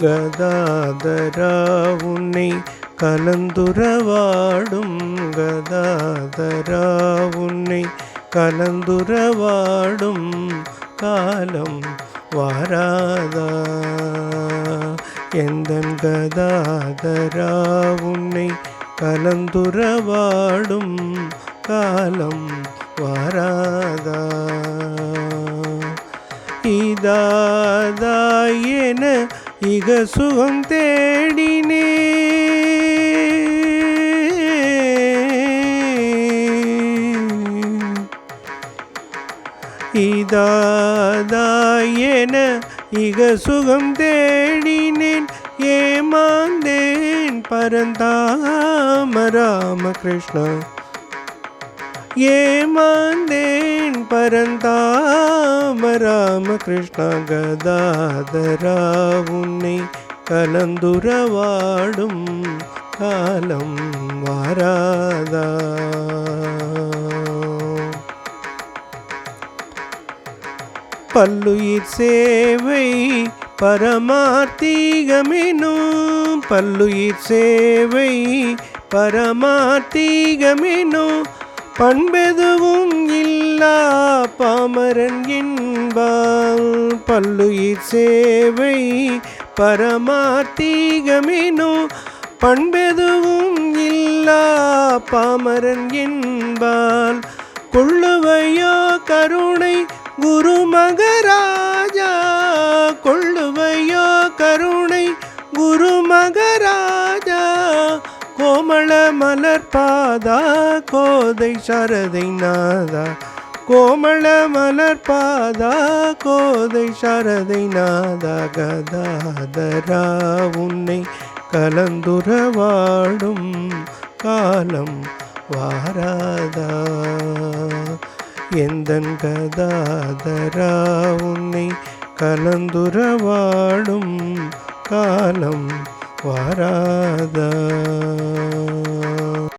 கதாதரா உன்னை கலந்துரவாடும் கதாதரா உன்னை கலந்துரவாடும் காலம் வாராதா? எந்த கதாதரா உன்னை கலந்துரவாடும் காலம் வாராதா? இதாதாயென இக சுகம் தேடினே. இதாதாயென இக சுகம் தேடினேன் ஏமாந்தேன் பரந்தாம ராமகிருஷ்ணா ஏமாந்தேன் பரந்தாம ராமகிருஷ்ணா கதாதரா உன்னை கலந்துரவாடும் காலம் வராதா. பல்லுயிர் சேவை பரமார்த்தீகமெனும் பல்லுயிர் சேவை பரமார்த்தீகமெனும் பண்பெதுவும் இல்லா பாமரன் என்பால் பல்லுயிர் சேவை பரமார்த்தீகமெனும் பண்பெதுவும் இல்லா பாமரன் என்பால் கொள்ளுவையோ கருணை குரு மகராஜா? கொள்ளுவையோ கருணை குரு மகராஜா? கோமள மலர்பாதா கோதை சரதை நாதா? கோமள மலர்பாதா கோதை சரதை நாதா கதாதரா உன்னை கலந்துரவாடும் காலம் வாராதா. எந்தன் கதாதரா உன்னை கலந்துரவாடும் காலம் வாராதா.